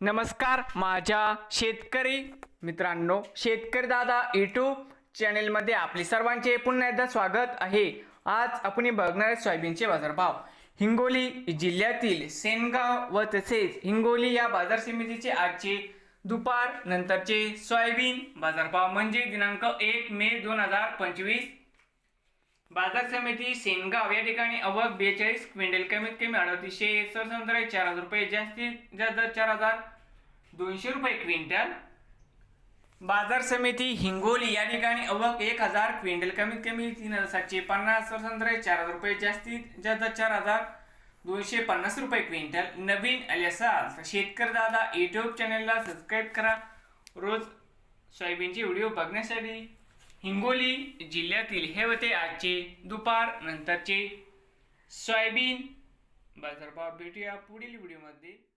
नमस्कार माझ्या शेतकरी मित्रांनो शेतकरी दादा यूट्यूब चॅनेलमध्ये आपले सर्वांचे पुन्हा एकदा स्वागत आहे. आज आपण बघणार आहे सोयाबीनचे बाजारभाव. हिंगोली जिल्ह्यातील सेनगाव व तसेच हिंगोली या बाजार समितीचे आजचे दुपार नंतरचे सोयाबीन बाजारभाव म्हणजे दिनांक एक मे दोन हजार पंचवीस बाजार समिती सेनगाव या ठिकाणी अवक बेचाळीस क्विंटल कमीत कमी अडतीसशे सरसंत्र चार हजार रुपये. जास्तीत जास्त चार हजार दोनशे रुपये क्विंटल. बाजार समिती हिंगोली या ठिकाणी अवघ एक हजार क्विंटल कमीत कमी तीन हजार सातशे पन्नास सरसंत्र चार हजार रुपये. जास्तीत जास्त चार हजार दोनशे पन्नास रुपये क्विंटल. नवीन आले शेतकर शेतकरी दादा यूट्यूब चॅनलला सबस्क्राईब करा. रोज सोयाबीनचे व्हिडिओ बघण्यासाठी. हिंगोली जिल्ह्यातील हे होते आजचे दुपार नंतरचे. सोयाबीन. बाजारभाव भेटूया पुढील व्हिडिओमध्ये.